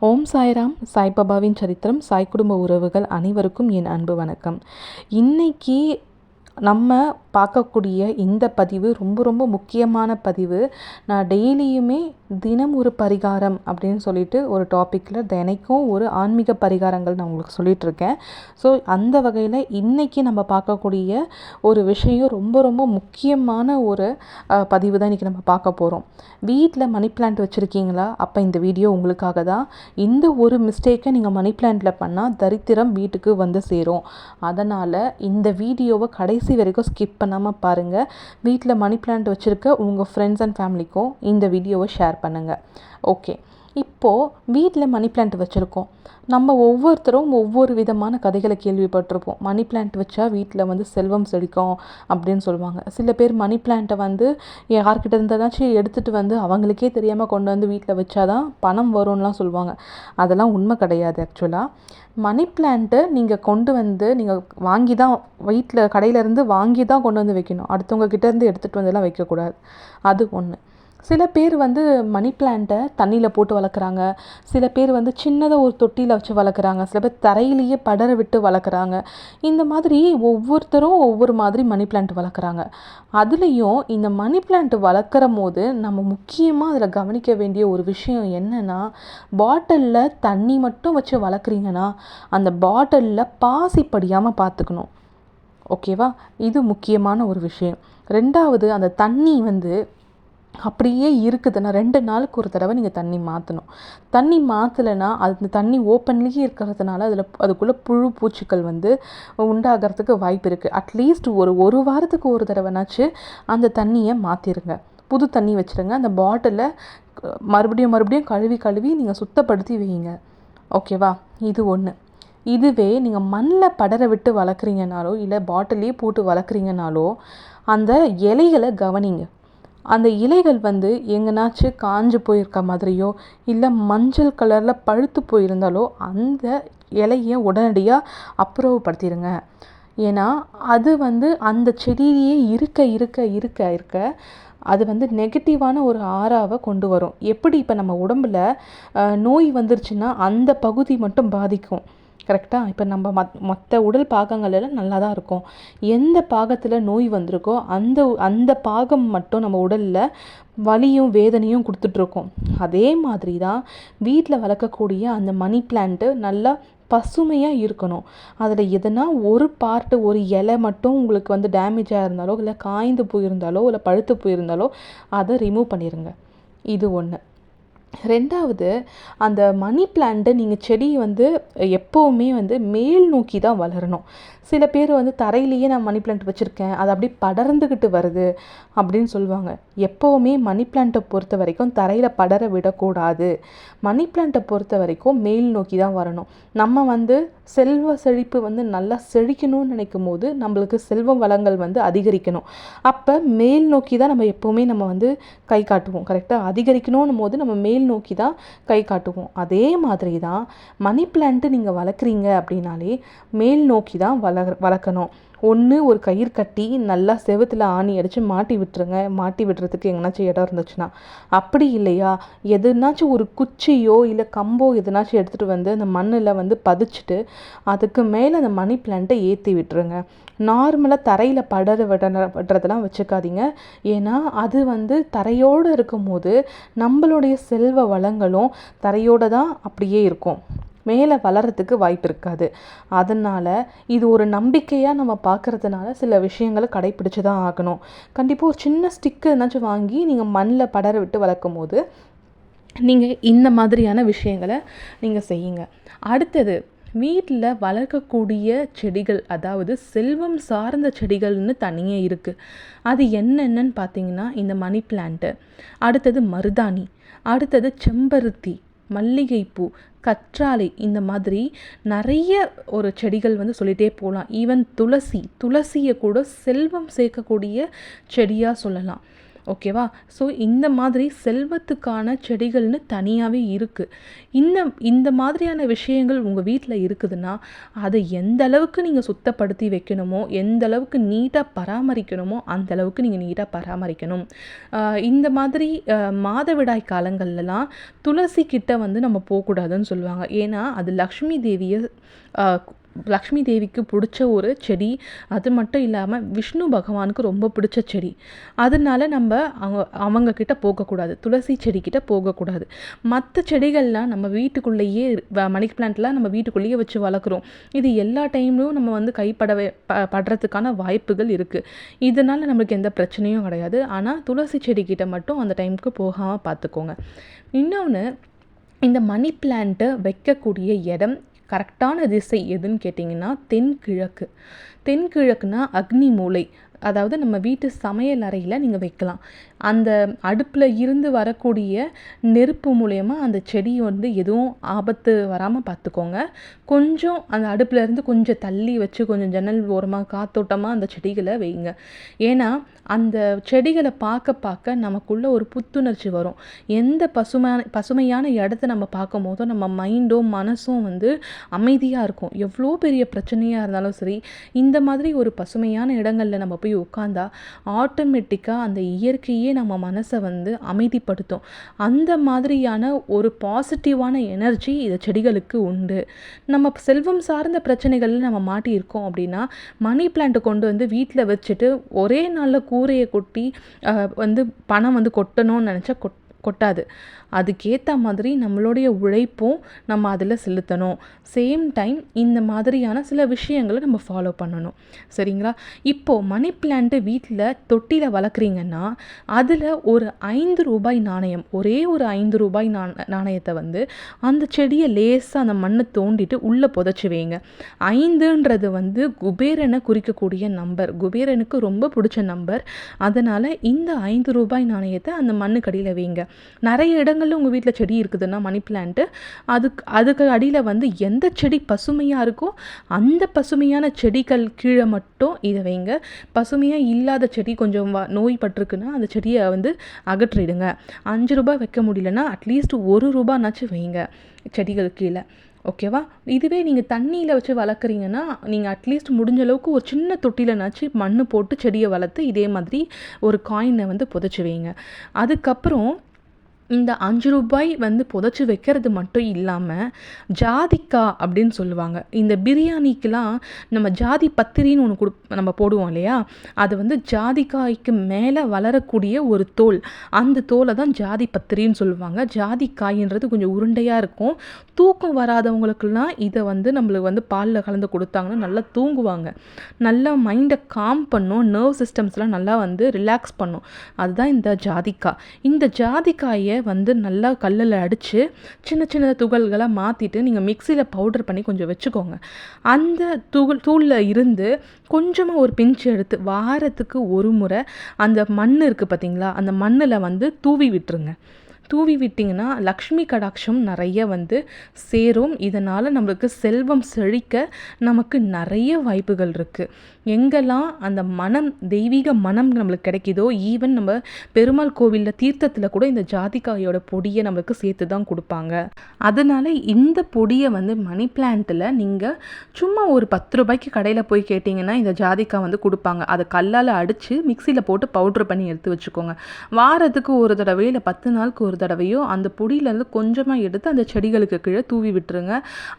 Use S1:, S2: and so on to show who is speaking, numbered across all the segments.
S1: ஓம் சாய்ராம் சாய்பாபாவின் சரித்திரம் சாய் குடும்ப உறவுகள் அனைவருக்கும் என் அன்பு வணக்கம். இன்னைக்கு நம்ம பார்க்கக்கூடிய இந்த பதிவு ரொம்ப ரொம்ப முக்கியமான பதிவு. நான் டெய்லியுமே தினம் ஒரு பரிகாரம் அப்படின்னு சொல்லிட்டு ஒரு டாப்பிக்கில் தினைக்கும் ஒரு ஆன்மீக பரிகாரங்கள் நான் உங்களுக்கு சொல்லிகிட்ருக்கேன் இருக்கேன் ஸோ அந்த வகையில் இன்றைக்கி நம்ம பார்க்கக்கூடிய ஒரு விஷயம் ரொம்ப ரொம்ப முக்கியமான ஒரு பதிவு தான் இன்றைக்கி நம்ம பார்க்க போகிறோம் வீட்டில் மணி பிளான்ட் வச்சுருக்கீங்களா? அப்போ இந்த வீடியோ உங்களுக்காக தான். இந்த ஒரு மிஸ்டேக்கை நீங்கள் மணி பிளான்ட்டில் பண்ணால் தரித்திரம் வீட்டுக்கு வந்து சேரும். அதனால் இந்த வீடியோவை கடைசி வரைக்கும் ஸ்கிப் பண்ணாமல் பாருங்கள் வீட்டில் மணி பிளான்ட் வச்சுருக்க உங்கள் ஃப்ரெண்ட்ஸ் அண்ட் ஃபேமிலிக்கும் இந்த வீடியோவை ஷேர் பண்ணுங்கள் ஓகே இப்போது வீட்டில் மணி பிளான்ட் வச்சுருக்கோம். நம்ம ஒவ்வொருத்தரும் ஒவ்வொரு விதமான கதைகளை கேள்விப்பட்டிருப்போம். மணி பிளான்ட் வச்சா வீட்டில் வந்து செல்வம் செழிக்கும் அப்படின்னு சொல்லுவாங்க. சில பேர் மணி பிளான்ட்டை வந்து யார்கிட்ட இருந்ததாச்சும் எடுத்துகிட்டு வந்து அவங்களுக்கே தெரியாமல் கொண்டு வந்து வீட்டில் வச்சாதான் பணம் வரும்லாம் சொல்லுவாங்க. அதெல்லாம் உண்மை கிடையாது ஆக்சுவலாக மணி பிளான்ட்டு நீங்கள் கொண்டு வந்து நீங்கள் வாங்கி தான் வீட்டில் கடையிலேருந்து வாங்கி தான் கொண்டு வந்து வைக்கணும். அடுத்தவங்க கிட்டேருந்து எடுத்துகிட்டு வந்துலாம் வைக்கக்கூடாது. அது ஒன்று சில பேர் வந்து மணி பிளான்ட்டை தண்ணியில் போட்டு வளர்க்குறாங்க. சில பேர் வந்து சின்னதாக ஒரு தொட்டியில் வச்சு வளர்க்குறாங்க. சில பேர் தரையிலேயே படர விட்டு வளர்க்குறாங்க. இந்த மாதிரி ஒவ்வொருத்தரும் ஒவ்வொரு மாதிரி மணி பிளான்ட் வளர்க்குறாங்க. அதுலேயும் இந்த மணி பிளான்ட் வளர்க்குற போது நம்ம முக்கியமாக அதில் கவனிக்க வேண்டிய ஒரு விஷயம் என்னென்னா பாட்டிலில் தண்ணி மட்டும் வச்சு வளர்க்குறீங்கன்னா அந்த பாட்டிலில் பாசி படியாமல் பார்த்துக்கணும் ஓகேவா இது முக்கியமான ஒரு விஷயம். ரெண்டாவது அந்த தண்ணி வந்து அப்படியே இருக்குதுன்னா ரெண்டு நாளுக்கு ஒரு தடவை நீங்கள் தண்ணி மாற்றணும் தண்ணி மாற்றலைன்னா அந்த தண்ணி ஓப்பன்லேயே இருக்கிறதுனால அதில் அதுக்குள்ளே புழு பூச்சிகள் வந்து உண்டாகிறதுக்கு வாய்ப்பு இருக்குது அட்லீஸ்ட் ஒரு ஒரு வாரத்துக்கு ஒரு தடவைனாச்சு அந்த தண்ணியை மாற்றிடுங்க புது தண்ணி வச்சுருங்க. அந்த பாட்டிலை மறுபடியும் மறுபடியும் கழுவி கழுவி நீங்கள் சுத்தப்படுத்தி வைங்க. ஓகேவா இது ஒன்று இதுவே நீங்கள் மண்ணில் படர விட்டு வளர்க்குறீங்கனாலோ இல்லை பாட்டிலே போட்டு வளர்க்குறீங்கனாலோ அந்த இலைகளை கவனிங்க. அந்த இலைகள் வந்து எங்கனாச்சும் காஞ்சு போயிருக்க மாதிரியோ இல்லை மஞ்சள் கலரில் பழுத்து போயிருந்தாலோ அந்த இலையை உடனடியாக அப்புறப்படுத்திடுங்க ஏன்னா அது வந்து அந்த செடியிலேயே இருக்க இருக்க இருக்க இருக்க அது வந்து நெகட்டிவான ஒரு ஆறாவை கொண்டு வரும். எப்படி இப்போ நம்ம உடம்புல நோய் வந்துருச்சுன்னா அந்த பகுதி மட்டும் பாதிக்கும். கரெக்டாக இப்போ நம்ம மத் மற்ற உடல் பாகங்களெல்லாம் நல்லா தான் இருக்கும். எந்த பாகத்தில் நோய் வந்திருக்கோ அந்த அந்த பாகம் மட்டும் நம்ம உடலில் வலியும் வேதனையும் கொடுத்துட்ருக்கோம். அதே மாதிரி தான் வீட்டில் வளர்க்கக்கூடிய அந்த மணி பிளான்ட்டு நல்லா பசுமையாக இருக்கணும். அதில் எதனா ஒரு பார்ட்டு ஒரு இலை மட்டும் உங்களுக்கு வந்து டேமேஜ் இருந்தாலோ இல்லை காய்ந்து போயிருந்தாலோ இல்லை பழுத்து போயிருந்தாலோ அதை ரிமூவ் பண்ணிடுங்க இது ஒன்று ரெண்டாவது அந்த மணி பிளான்ட்டை நீங்கள் செடி வந்து எப்போவுமே வந்து மேல் நோக்கி தான் வளரணும். சில பேர் வந்து தரையிலேயே நான் மணி பிளான்ட் வச்சுருக்கேன் அது அப்படியே படர்ந்துக்கிட்டு வருது அப்படின்னு சொல்லுவாங்க. எப்போவுமே மணி பிளான்ட்டை பொறுத்த வரைக்கும் தரையில் படர விடக்கூடாது. மணி பிளான்ட்டை பொறுத்த வரைக்கும் மேல் நோக்கி தான் வரணும். நம்ம வந்து செல்வ செழிப்பு வந்து நல்லா செழிக்கணும்னு நினைக்கும் போது நம்மளுக்கு செல்வ வளங்கள் வந்து அதிகரிக்கணும். அப்போ மேல் நோக்கி தான் நம்ம எப்போவுமே நம்ம வந்து கை காட்டுவோம். கரெக்டாக அதிகரிக்கணும் போது நம்ம மேல் நோக்கி தான் கை காட்டுவோம். அதே மாதிரி தான் மணி பிளான்ட்டு நீங்கள் வளர்க்குறீங்க அப்படின்னாலே மேல் நோக்கி தான் வள வளர்க்கணும். ஒன்று ஒரு கயிறு கட்டி நல்லா செவுத்துல ஆணி அடித்து மாட்டி விட்டுருங்க. மாட்டி விடுறதுக்கு எங்கேனாச்சும் இடம் இருந்துச்சுன்னா. அப்படி இல்லையா? எதுனாச்சும் ஒரு குச்சியோ இல்லை கம்போ எதுனாச்சும் எடுத்துகிட்டு வந்து அந்த மண்ணில் வந்து பதிச்சுட்டு அதுக்கு மேலே அந்த மணி பிளான்ட்டை ஏற்றி விட்டுருங்க. நார்மலாக தரையில் படர விட விடுறதெல்லாம் வச்சுக்காதீங்க. ஏன்னா அது வந்து தரையோடு இருக்கும்போது நம்மளுடைய செல்வ வளங்களும் தரையோடு தான் அப்படியே இருக்கும். மேலே வளர்கிறதுக்கு வாய்ப்பு இருக்காது. அதனால் இது ஒரு நம்பிக்கையாக நம்ம பார்க்கறதுனால சில விஷயங்களை கடைப்பிடிச்சு தான் ஆகணும். கண்டிப்பாக ஒரு சின்ன ஸ்டிக்கு என்னாச்சும் வாங்கி நீங்கள் மண்ணில் படர விட்டு வளர்க்கும் போது நீங்கள் இந்த மாதிரியான விஷயங்களை நீங்கள் செய்யுங்க. அடுத்தது வீட்டில் வளர்க்கக்கூடிய செடிகள் அதாவது செல்வம் சார்ந்த செடிகள்னு தனியாக இருக்குது அது என்னென்னன்னு பார்த்தீங்கன்னா இந்த மணி பிளான்ட்டு. அடுத்தது மருதாணி. அடுத்தது செம்பருத்தி மல்லிகைப்பூ கற்றாழை இந்த மாதிரி நிறைய ஒரு செடிகள் வந்து சொல்லிகிட்டே போகலாம். ஈவன் துளசி துளசியை கூட செல்வம் சேர்க்கக்கூடிய செடியாக சொல்லலாம். ஓகேவா? ஸோ இந்த மாதிரி செல்வத்துக்கான செடிகள்னு தனியாகவே இருக்குது இந்த இந்த மாதிரியான விஷயங்கள் உங்கள் வீட்டில் இருக்குதுன்னா அதை எந்த அளவுக்கு நீங்கள் சுத்தப்படுத்தி வைக்கணுமோ எந்த அளவுக்கு நீட்டாக பராமரிக்கணுமோ அந்த அளவுக்கு நீங்கள் நீட்டாக பராமரிக்கணும். இந்த மாதிரி மாதவிடாய் காலங்கள்லலாம் துளசி கிட்ட வந்து நம்ம போகக்கூடாதுன்னு சொல்லுவாங்க. ஏன்னா அது லக்ஷ்மி தேவியை லக்ஷ்மி தேவிக்கு பிடிச்ச ஒரு செடி அது மட்டும் இல்லாமல் விஷ்ணு பகவானுக்கு ரொம்ப பிடிச்ச செடி. அதனால நம்ம அவங்க அவங்கக்கிட்ட போகக்கூடாது. துளசி செடிக்கிட்ட போகக்கூடாது. மற்ற செடிகள்லாம் நம்ம வீட்டுக்குள்ளேயே மணி பிளான்ட்லாம் நம்ம வீட்டுக்குள்ளேயே வச்சு வளர்க்குறோம். இது எல்லா டைம்லையும் நம்ம வந்து கைப்படவே ப படுறதுக்கான வாய்ப்புகள் இருக்குது இதனால் நம்மளுக்கு எந்த பிரச்சனையும் கிடையாது. ஆனால் துளசி செடிக்கிட்ட மட்டும் அந்த டைமுக்கு போகாமல் பார்த்துக்கோங்க இன்னொன்று இந்த மணி பிளான்ட்டை வைக்கக்கூடிய இடம் கரெக்டான திசை எதுன்னு கேட்டிங்கன்னா தென்கிழக்கு. தென்கிழக்குனா அக்னி மூலை. அதாவது நம்ம வீட்டு சமையல் அறையில் நீங்கள் வைக்கலாம். அந்த அடுப்பில் இருந்து வரக்கூடிய நெருப்பு மூலயமா அந்த செடி வந்து எதுவும் ஆபத்து வராமல் பார்த்துக்கோங்க கொஞ்சம் அந்த அடுப்பில் இருந்து கொஞ்சம் தள்ளி வச்சு கொஞ்சம் ஜன்னல் ஓரமாக காத்தோட்டமாக அந்த செடிகளை வைங்க. ஏன்னா அந்த செடிகளை பார்க்க பார்க்க நமக்குள்ள ஒரு புத்துணர்ச்சி வரும். எந்த பசுமையான பசுமையான இடத்த நம்ம பார்க்கும் போதோ நம்ம மைண்டும் மனசும் வந்து அமைதியாக இருக்கும். எவ்வளோ பெரிய பிரச்சனையாக இருந்தாலும் சரி இந்த மாதிரி ஒரு பசுமையான இடங்களில் நம்ம போய் உட்காந்தா ஆட்டோமேட்டிக்காக அந்த இயற்கையே நம்ம மனசை வந்து அமைதிப்படுத்தும். அந்த மாதிரியான ஒரு பாசிட்டிவான எனர்ஜி இந்த செடிகளுக்கு உண்டு. நம்ம செல்வம் சார்ந்த பிரச்சனைகளில் நம்ம மாட்டியிருக்கோம் அப்படின்னா மணி பிளான்ட் கொண்டு வந்து வீட்டில் வச்சுட்டு ஒரே நாளில் கூரையை கொட்டி வந்து பணம் வந்து கொட்டணும்னு நினச்சா கொட் கொட்டாது. அதுக்கேற்ற மாதிரி நம்மளுடைய உழைப்பும் நம்ம அதில் செலுத்தணும். சேம் டைம் இந்த மாதிரியான சில விஷயங்களை நம்ம ஃபாலோ பண்ணணும். சரிங்களா? இப்போது மணி பிளான்ட்டு வீட்டில் தொட்டியில் வளர்க்குறீங்கன்னா அதில் ஒரு ஐந்து ரூபாய் நாணயம் ஒரே ஒரு ஐந்து ரூபாய் நாணயத்தை வந்து அந்த செடியை லேசாக அந்த மண்ணை தோண்டிட்டு உள்ளே புதைச்சி வைங்க. ஐந்துன்றது வந்து குபேரனை குறிக்கக்கூடிய நம்பர் குபேரனுக்கு ரொம்ப பிடிச்ச நம்பர் அதனால் இந்த ஐந்து ரூபாய் நாணயத்தை அந்த மண்ணுக்கடியில் வைங்க. நிறைய இடங்கள் இடங்களில் உங்கள் வீட்டில் செடி இருக்குதுன்னா மணி பிளான்ட்டு அதுக்கு அதுக்கு அடியில் வந்து எந்த செடி பசுமையாக இருக்கோ அந்த பசுமையான செடிகள் கீழே மட்டும் இதை வைங்க. பசுமையாக இல்லாத செடி கொஞ்சம் நோய் பட்டிருக்குன்னா அந்த செடியை வந்து அகற்றிடுங்க. அஞ்சு ரூபாய் வைக்க முடியலன்னா அட்லீஸ்ட் ஒரு ரூபானாச்சும் வைங்க செடிகள் கீழே. ஓகேவா இதுவே நீங்கள் தண்ணியில் வச்சு வளர்க்குறீங்கன்னா நீங்கள் அட்லீஸ்ட் முடிஞ்ச அளவுக்கு ஒரு சின்ன தொட்டிலனாச்சு மண் போட்டு செடியை வளர்த்து இதே மாதிரி ஒரு காயினை வந்து புதைச்சி வைங்க. அதுக்கப்புறம் இந்த அஞ்சு ரூபாய் வந்து புதைச்சி வைக்கிறது மட்டும் இல்லாமல் ஜாதிக்கா அப்படின்னு சொல்லுவாங்க. இந்த பிரியாணிக்கெலாம் நம்ம ஜாதி பத்திரின்னு ஒன்று கொடு நம்ம போடுவோம் இல்லையா? அது வந்து ஜாதிக்காய்க்கு மேலே வளரக்கூடிய ஒரு தோல். அந்த தோலை தான் ஜாதி பத்திரின்னு சொல்லுவாங்க. ஜாதிக்காயின்றது கொஞ்சம் உருண்டையாக இருக்கும். தூக்கம் வராதவங்களுக்கெல்லாம் இதை வந்து நம்மளுக்கு வந்து பாலில் கலந்து கொடுத்தாங்கன்னா நல்லா தூங்குவாங்க. நல்லா மைண்டை காம் பண்ணும். நர்வ் சிஸ்டம்ஸ்லாம் நல்லா வந்து ரிலாக்ஸ் பண்ணும். அதுதான் இந்த ஜாதிக்காய் இந்த ஜாதிக்காயை வந்து நல்லா கல்லில் அடித்து சின்ன சின்ன துகள்களாக மாற்றிட்டு நீங்கள் மிக்சியில் பவுடர் பண்ணி கொஞ்சம் வச்சுக்கோங்க. அந்த துகள் தூளில் இருந்து கொஞ்சமாக ஒரு பிஞ்சு எடுத்து வாரத்துக்கு ஒரு முறை அந்த மண் இருக்குது பார்த்தீங்களா அந்த மண்ணில் வந்து தூவி விட்டுருங்க. தூவி விட்டிங்கன்னா லக்ஷ்மி கடாட்சம் நிறைய வந்து சேரும். இதனால் நம்மளுக்கு செல்வம் செழிக்க நமக்கு நிறைய வாய்ப்புகள் இருக்குது எங்கெல்லாம் அந்த மனம் தெய்வீக மனம் நம்மளுக்கு கிடைக்கிதோ ஈவன் நம்ம பெருமாள் கோவிலில் தீர்த்தத்தில் கூட இந்த ஜாதிக்காயோட பொடியை நம்மளுக்கு சேர்த்து தான் கொடுப்பாங்க. அதனால் இந்த பொடியை வந்து மணி பிளான்ட்டில் நீங்கள் சும்மா ஒரு பத்து ரூபாய்க்கு கடையில் போய் கேட்டிங்கன்னா இந்த ஜாதிக்காய் வந்து கொடுப்பாங்க. அதை கல்லால் அடித்து மிக்சியில் போட்டு பவுட்ரு பண்ணி எடுத்து வச்சுக்கோங்க. வாரத்துக்கு ஒரு தடவையோ இல்லை பத்து நாளுக்கு ஒரு தடவையோ அந்த பொடியிலேருந்து கொஞ்சமாக எடுத்து அந்த செடிகளுக்கு கீழே தூவி விட்டுருங்க.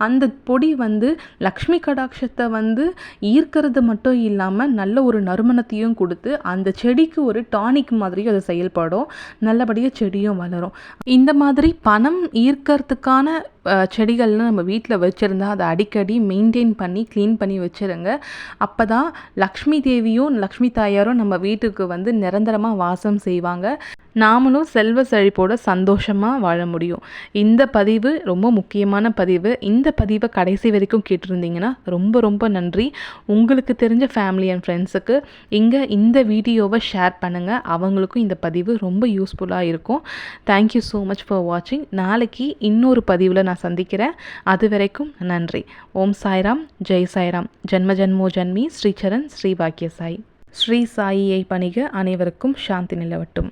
S1: அந்த பொடி வந்து லக்ஷ்மி கடாட்சத்தை வந்து ஈர்க்கிறது மட்டும் இல்லாமல் நல்ல ஒரு நறுமணத்தையும் கொடுத்து அந்த செடிக்கு ஒரு டானிக் மாதிரியும் அது செயல்படும். நல்லபடியாக செடியும் வளரும். இந்த மாதிரி பணம் ஈர்க்கறதுக்கான செடிகள்லாம் நம்ம வீட்டில் வச்சுருந்தா அதை அடிக்கடி மெயின்டைன் பண்ணி க்ளீன் பண்ணி வச்சுருங்க. அப்போ தான் லக்ஷ்மி தேவியும் லக்ஷ்மி தாயாரும் நம்ம வீட்டுக்கு வந்து நிரந்தரமாக வாசம் செய்வாங்க. நாமளும் செல்வ செழிப்போட சந்தோஷமாக வாழ முடியும். இந்த பதிவு ரொம்ப முக்கியமான பதிவு. இந்த பதிவை கடைசி வரைக்கும் கேட்டிருந்தீங்கன்னா ரொம்ப ரொம்ப நன்றி. உங்களுக்கு தெரிஞ்ச ஃபேமிலி அண்ட் ஃப்ரெண்ட்ஸுக்கு இங்கே இந்த வீடியோவை ஷேர் பண்ணுங்கள் அவங்களுக்கும் இந்த பதிவு ரொம்ப யூஸ்ஃபுல்லாக இருக்கும். தேங்க்யூ ஸோ மச் ஃபார் வாட்சிங் நாளைக்கு இன்னொரு பதிவில் நான் சந்திக்கிறேன். அது வரைக்கும் நன்றி. ஓம் சாய்ராம். ஜெய் சாய்ராம். ஜென்ம ஜென்மோ ஜன்மி. ஸ்ரீச்சரன் ஸ்ரீ பாக்கிய சாய் ஸ்ரீ சாயியை பணிக அனைவருக்கும் சாந்தி நிலவட்டும்.